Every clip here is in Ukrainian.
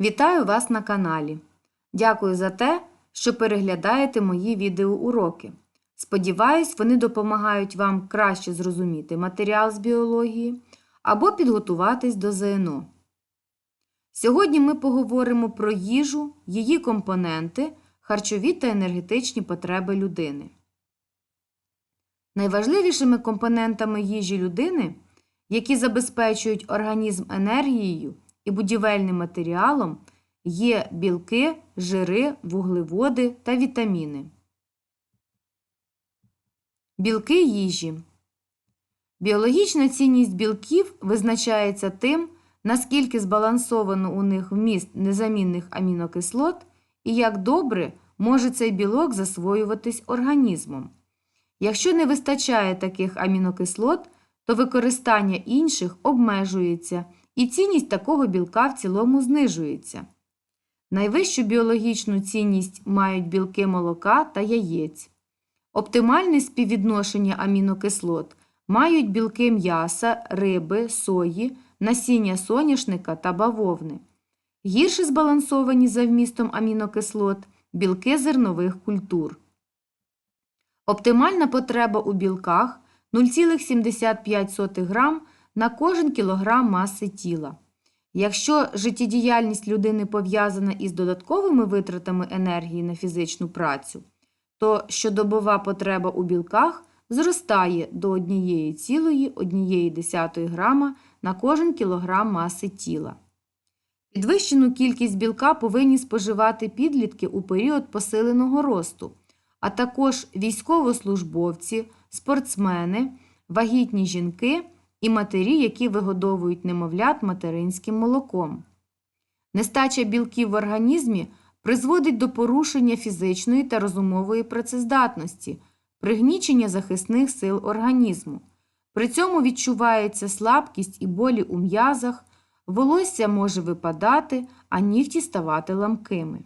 Вітаю вас на каналі. Дякую за те, що переглядаєте мої відеоуроки. Сподіваюсь, вони допомагають вам краще зрозуміти матеріал з біології або підготуватись до ЗНО. Сьогодні ми поговоримо про їжу, її компоненти, харчові та енергетичні потреби людини. Найважливішими компонентами їжі людини, які забезпечують організм енергією і будівельним матеріалом, є білки, жири, вуглеводи та вітаміни. Білки їжі. Біологічна цінність білків визначається тим, наскільки збалансовано у них вміст незамінних амінокислот і як добре може цей білок засвоюватись організмом. Якщо не вистачає таких амінокислот, то використання інших обмежується і цінність такого білка в цілому знижується. Найвищу біологічну цінність мають білки молока та яєць. Оптимальне співвідношення амінокислот мають білки м'яса, риби, сої, насіння соняшника та бавовни. Гірше збалансовані за вмістом амінокислот білки зернових культур. Оптимальна потреба у білках 0,75 грам на кожен кілограм маси тіла. Якщо життєдіяльність людини пов'язана із додатковими витратами енергії на фізичну працю, то щодобова потреба у білках зростає до 1,1 грама на кожен кілограм маси тіла. Підвищену кількість білка повинні споживати підлітки у період посиленого росту, а також військовослужбовці, спортсмени, вагітні жінки і матері, які вигодовують немовлят материнським молоком. Нестача білків в організмі призводить до порушення фізичної та розумової працездатності, пригнічення захисних сил організму. При цьому відчувається слабкість і болі у м'язах, волосся може випадати, а нігті ставати ламкими.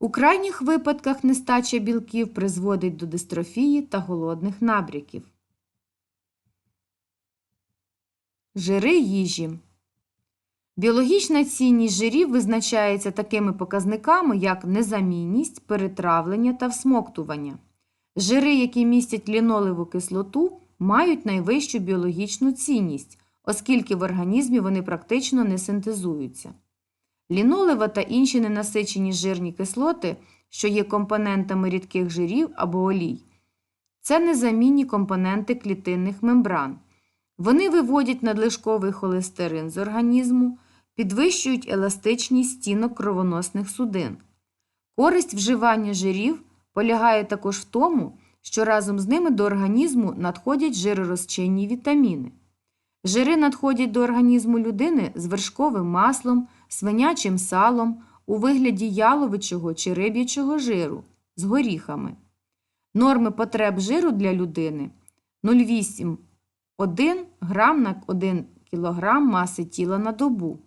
У крайніх випадках нестача білків призводить до дистрофії та голодних набряків. Жири їжі. Біологічна цінність жирів визначається такими показниками, як незамінність, перетравлення та всмоктування. Жири, які містять лінолеву кислоту, мають найвищу біологічну цінність, оскільки в організмі вони практично не синтезуються. Лінолева та інші ненасичені жирні кислоти, що є компонентами рідких жирів або олій, це незамінні компоненти клітинних мембран. Вони виводять надлишковий холестерин з організму, підвищують еластичність стінок кровоносних судин. Користь вживання жирів полягає також в тому, що разом з ними до організму надходять жиророзчинні вітаміни. Жири надходять до організму людини з вершковим маслом, свинячим салом у вигляді яловичого чи риб'ячого жиру з горіхами. Норми потреб жиру для людини 0,8-1 грам на 1 кг маси тіла на добу.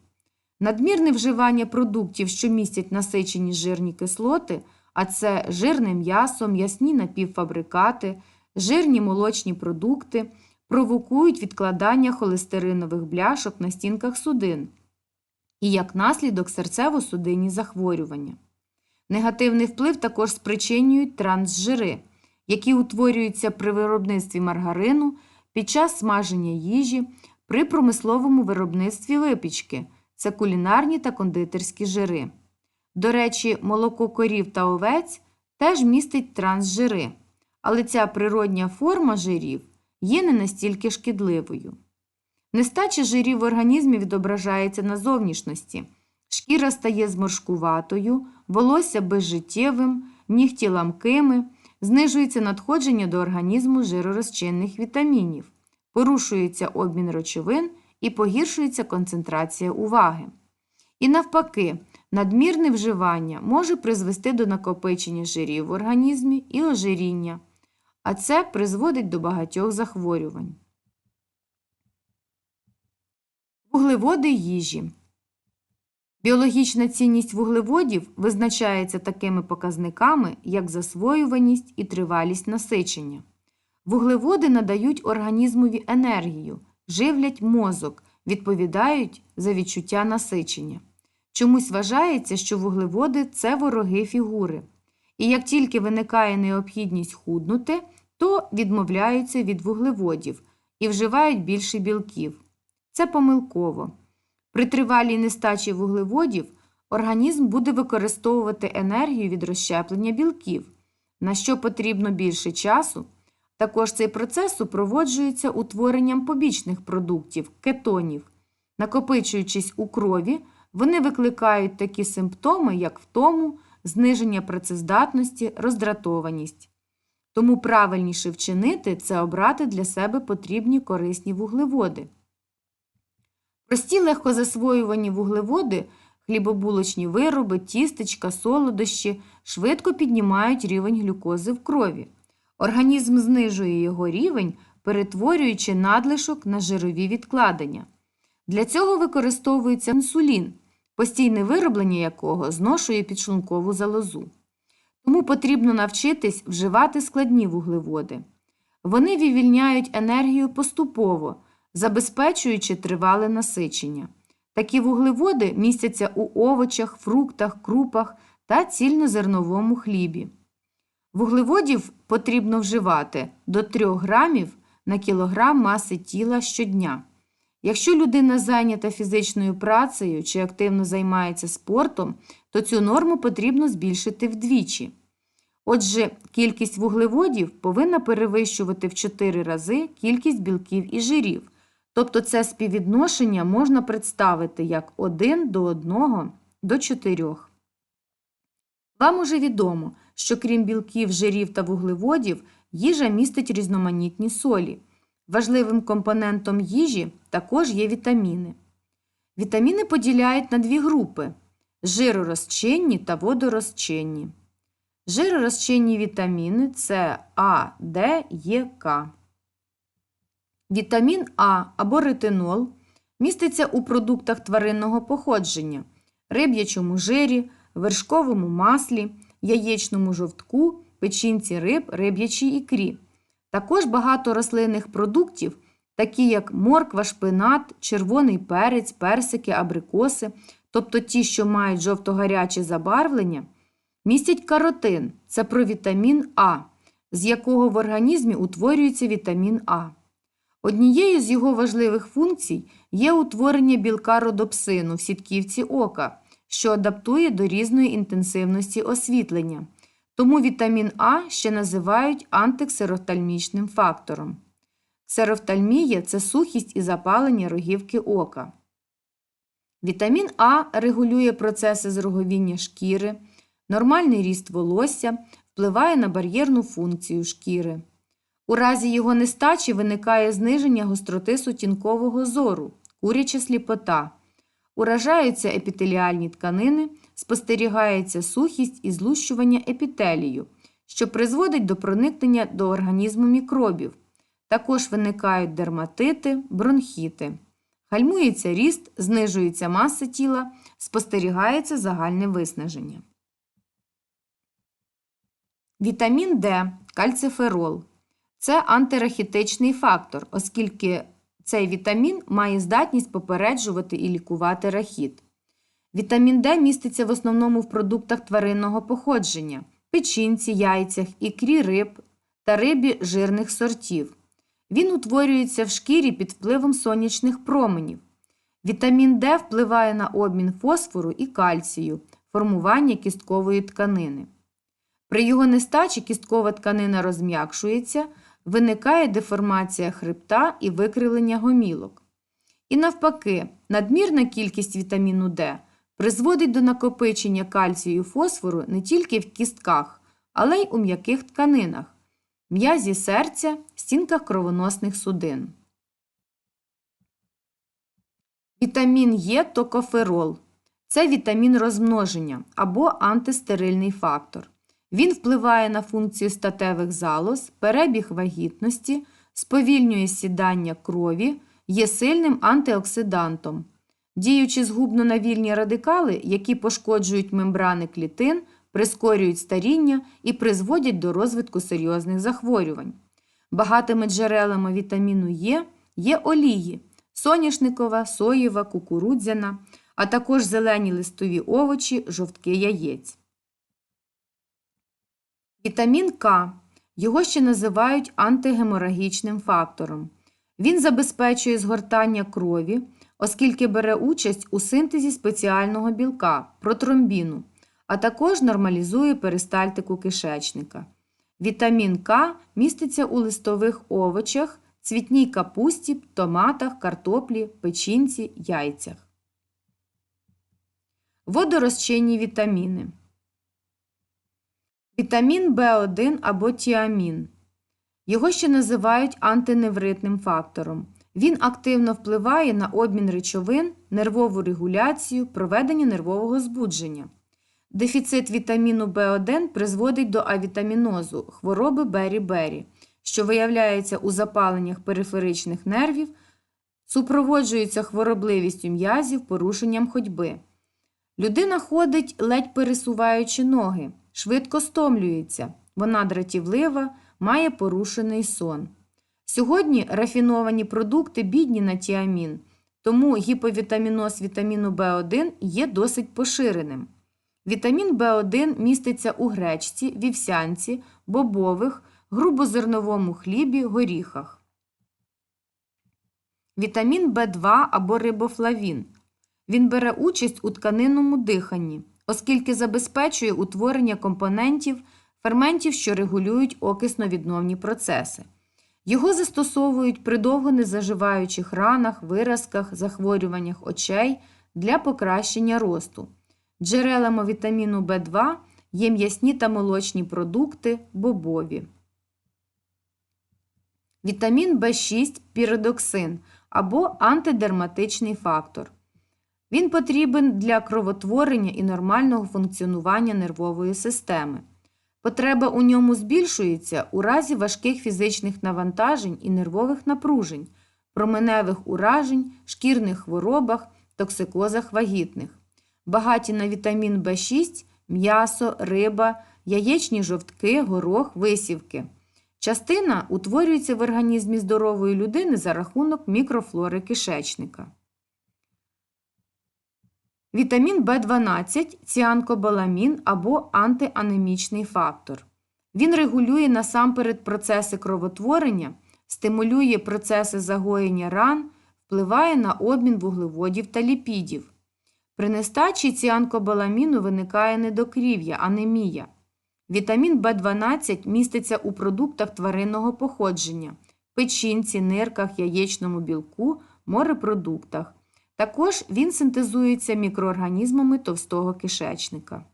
Надмірне вживання продуктів, що містять насичені жирні кислоти, а це жирне м'ясо, м'ясні напівфабрикати, жирні молочні продукти, провокують відкладання холестеринових бляшок на стінках судин і як наслідок серцево-судинні захворювання. Негативний вплив також спричинюють трансжири, які утворюються при виробництві маргарину, під час смаження їжі, при промисловому виробництві випічки це кулінарні та кондитерські жири. До речі, молоко корів та овець теж містить трансжири, але ця природня форма жирів є не настільки шкідливою. Нестача жирів в організмі відображається на зовнішності. Шкіра стає зморшкуватою, волосся безжиттєвим, нігті ламкими, знижується надходження до організму жиророзчинних вітамінів, порушується обмін речовин і погіршується концентрація уваги. І навпаки, надмірне вживання може призвести до накопичення жирів в організмі і ожиріння, а це призводить до багатьох захворювань. Вуглеводи їжі. Біологічна цінність вуглеводів визначається такими показниками, як засвоюваність і тривалість насичення. Вуглеводи надають організмові енергію, живлять мозок, відповідають за відчуття насичення. Чомусь вважається, що вуглеводи це вороги фігури. І як тільки виникає необхідність худнути, то відмовляються від вуглеводів і вживають більше білків. Це помилково. При тривалій нестачі вуглеводів організм буде використовувати енергію від розщеплення білків, на що потрібно більше часу. Також цей процес супроводжується утворенням побічних продуктів кетонів. Накопичуючись у крові, вони викликають такі симптоми, як втому, зниження працездатності, роздратованість. Тому правильніше вчинити це обрати для себе потрібні корисні вуглеводи. Прості легкозасвоювані вуглеводи, хлібобулочні вироби, тістечка, солодощі швидко піднімають рівень глюкози в крові. Організм знижує його рівень, перетворюючи надлишок на жирові відкладення. Для цього використовується інсулін, постійне вироблення якого зношує підшлункову залозу. Тому потрібно навчитись вживати складні вуглеводи. Вони вивільняють енергію поступово, забезпечуючи тривале насичення. Такі вуглеводи містяться у овочах, фруктах, крупах та цільнозерновому хлібі. Вуглеводів потрібно вживати до 3 грамів на кілограм маси тіла щодня. Якщо людина зайнята фізичною працею чи активно займається спортом, то цю норму потрібно збільшити вдвічі. Отже, кількість вуглеводів повинна перевищувати в 4 рази кількість білків і жирів. Тобто це співвідношення можна представити як 1 до 1 до 4. Вам уже відомо, що крім білків, жирів та вуглеводів, їжа містить різноманітні солі. Важливим компонентом їжі також є вітаміни. Вітаміни поділяють на дві групи жиророзчинні та водорозчинні. Жиророзчинні вітаміни це А, Д, Е, К. Вітамін А або ретинол міститься у продуктах тваринного походження, риб'ячому жирі, вершковому маслі, яєчному жовтку, печінці риб, риб'ячій ікрі. Також багато рослинних продуктів, такі як морква, шпинат, червоний перець, персики, абрикоси, тобто ті, що мають жовто-гаряче забарвлення, містять каротин це провітамін А, з якого в організмі утворюється вітамін А. Однією з його важливих функцій є утворення білка родопсину в сітківці ока, що адаптує до різної інтенсивності освітлення. Тому вітамін А ще називають антиксерофтальмічним фактором. Ксерофтальмія – це сухість і запалення рогівки ока. Вітамін А регулює процеси зроговіння шкіри, нормальний ріст волосся, впливає на бар'єрну функцію шкіри. У разі його нестачі виникає зниження гостроти сутінкового зору, куряча сліпота. Уражаються епітеліальні тканини, спостерігається сухість і злущування епітелію, що призводить до проникнення до організму мікробів. Також виникають дерматити, бронхіти. Гальмується ріст, знижується маса тіла, спостерігається загальне виснаження. Вітамін Д, кальциферол. Це антирахітичний фактор, оскільки цей вітамін має здатність попереджувати і лікувати рахіт. Вітамін Д міститься в основному в продуктах тваринного походження, печінці, яйцях, ікрі риб та рибі жирних сортів. Він утворюється в шкірі під впливом сонячних променів. Вітамін Д впливає на обмін фосфору і кальцію, формування кісткової тканини. При його нестачі кісткова тканина розм'якшується, виникає деформація хребта і викривлення гомілок. І навпаки, надмірна кількість вітаміну Д призводить до накопичення кальцію і фосфору не тільки в кістках, але й у м'яких тканинах, м'язі серця, стінках кровоносних судин. Вітамін Е токоферол це вітамін розмноження або антистерильний фактор. Він впливає на функцію статевих залоз, перебіг вагітності, сповільнює сідання крові, є сильним антиоксидантом. Діючи згубно на вільні радикали, які пошкоджують мембрани клітин, прискорюють старіння і призводять до розвитку серйозних захворювань. Багатими джерелами вітаміну Е є олії, соняшникова, соєва, кукурудзяна, а також зелені листові овочі, жовтки яєць. Вітамін К. Його ще називають антигеморагічним фактором. Він забезпечує згортання крові, оскільки бере участь у синтезі спеціального білка протромбіну, а також нормалізує перистальтику кишечника. Вітамін К міститься у листових овочах, цвітній капусті, томатах, картоплі, печінці, яйцях. Водорозчинні вітаміни. Вітамін В1 або тіамін. Його ще називають антиневритним фактором. Він активно впливає на обмін речовин, нервову регуляцію, проведення нервового збудження. Дефіцит вітаміну В1 призводить до авітамінозу хвороби Бері-Бері, що виявляється у запаленнях периферичних нервів, супроводжується хворобливістю м'язів, порушенням ходьби. Людина ходить, ледь пересуваючи ноги, швидко стомлюється, вона дратівлива, має порушений сон. Сьогодні рафіновані продукти бідні на тіамін, тому гіповітаміноз вітаміну В1 є досить поширеним. Вітамін В1 міститься у гречці, вівсянці, бобових, грубозерновому хлібі, горіхах. Вітамін В2 або рибофлавін. Він бере участь у тканинному диханні, оскільки забезпечує утворення компонентів ферментів, що регулюють окисно-відновні процеси. Його застосовують при довго незаживаючих ранах, виразках, захворюваннях очей для покращення росту. Джерелами вітаміну В2 є м'ясні та молочні продукти, бобові. Вітамін В6 піридоксин або антидерматичний фактор. Він потрібен для кровотворення і нормального функціонування нервової системи. Потреба у ньому збільшується у разі важких фізичних навантажень і нервових напружень, променевих уражень, шкірних хворобах, токсикозах вагітних. Багаті на вітамін В6, м'ясо, риба, яєчні жовтки, горох, висівки. Частина утворюється в організмі здорової людини за рахунок мікрофлори кишечника. Вітамін В12 ціанкобаламін або антианемічний фактор. Він регулює насамперед процеси кровотворення, стимулює процеси загоєння ран, впливає на обмін вуглеводів та ліпідів. При нестачі ціанкобаламіну виникає недокрів'я, анемія. Вітамін В12 міститься у продуктах тваринного походження, печінці, нирках, яєчному білку, морепродуктах. Також він синтезується мікроорганізмами товстого кишечника.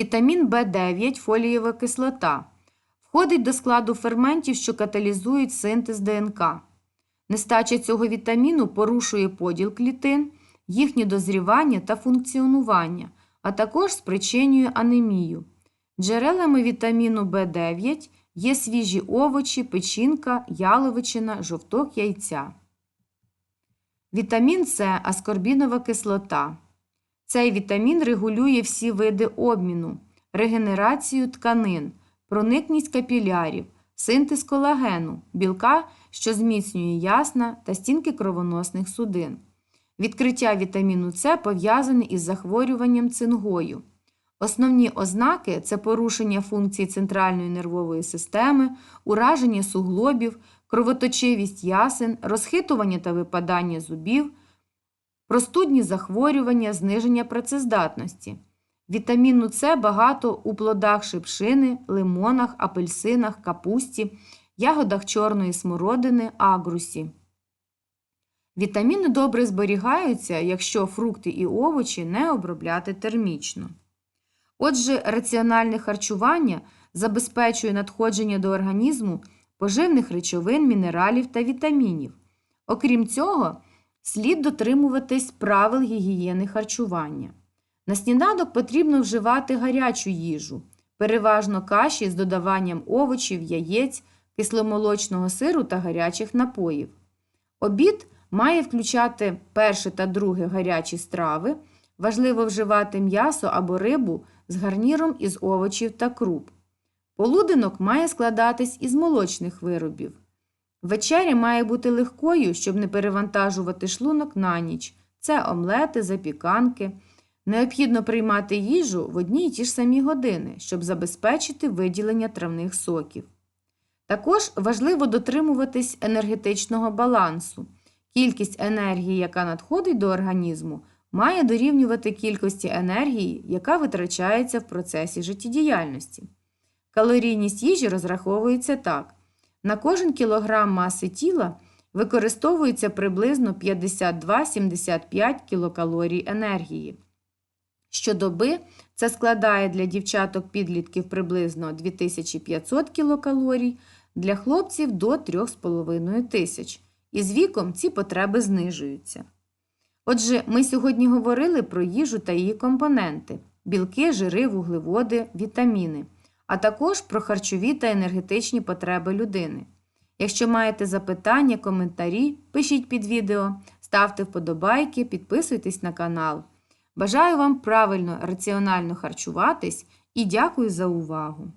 Вітамін В9 фолієва кислота входить до складу ферментів, що каталізують синтез ДНК. Нестача цього вітаміну порушує поділ клітин, їхнє дозрівання та функціонування, а також спричинює анемію. Джерелами вітаміну В9 є свіжі овочі, печінка, яловичина, жовток яйця. Вітамін С аскорбінова кислота. Цей вітамін регулює всі види обміну, регенерацію тканин, проникність капілярів, синтез колагену, білка, що зміцнює ясна та стінки кровоносних судин. Відкриття вітаміну С пов'язане із захворюванням цингою. Основні ознаки це порушення функцій центральної нервової системи, ураження суглобів, кровоточивість ясен, розхитування та випадання зубів, простудні захворювання, зниження працездатності. Вітаміну С багато у плодах шипшини, лимонах, апельсинах, капусті, ягодах чорної смородини, агрусі. Вітаміни добре зберігаються, якщо фрукти і овочі не обробляти термічно. Отже, раціональне харчування забезпечує надходження до організму поживних речовин, мінералів та вітамінів. Окрім цього, слід дотримуватись правил гігієни харчування. На сніданок потрібно вживати гарячу їжу, переважно каші з додаванням овочів, яєць, кисломолочного сиру та гарячих напоїв. Обід має включати перше та друге гарячі страви. Важливо вживати м'ясо або рибу з гарніром із овочів та круп. Полуденок має складатись із молочних виробів. Вечеря має бути легкою, щоб не перевантажувати шлунок на ніч. Це омлети, запіканки. Необхідно приймати їжу в одні й ті ж самі години, щоб забезпечити виділення травних соків. Також важливо дотримуватись енергетичного балансу. Кількість енергії, яка надходить до організму, має дорівнювати кількості енергії, яка витрачається в процесі життєдіяльності. Калорійність їжі розраховується так: на кожен кілограм маси тіла використовується приблизно 52-75 кілокалорій енергії. Щодоби це складає для дівчаток-підлітків приблизно 2500 кілокалорій, для хлопців до 3,5 тисяч. І з віком ці потреби знижуються. Отже, ми сьогодні говорили про їжу та її компоненти білки, жири, вуглеводи, вітаміни, а також про харчові та енергетичні потреби людини. Якщо маєте запитання, коментарі, пишіть під відео, ставте вподобайки, підписуйтесь на канал. Бажаю вам правильно раціонально харчуватись і дякую за увагу!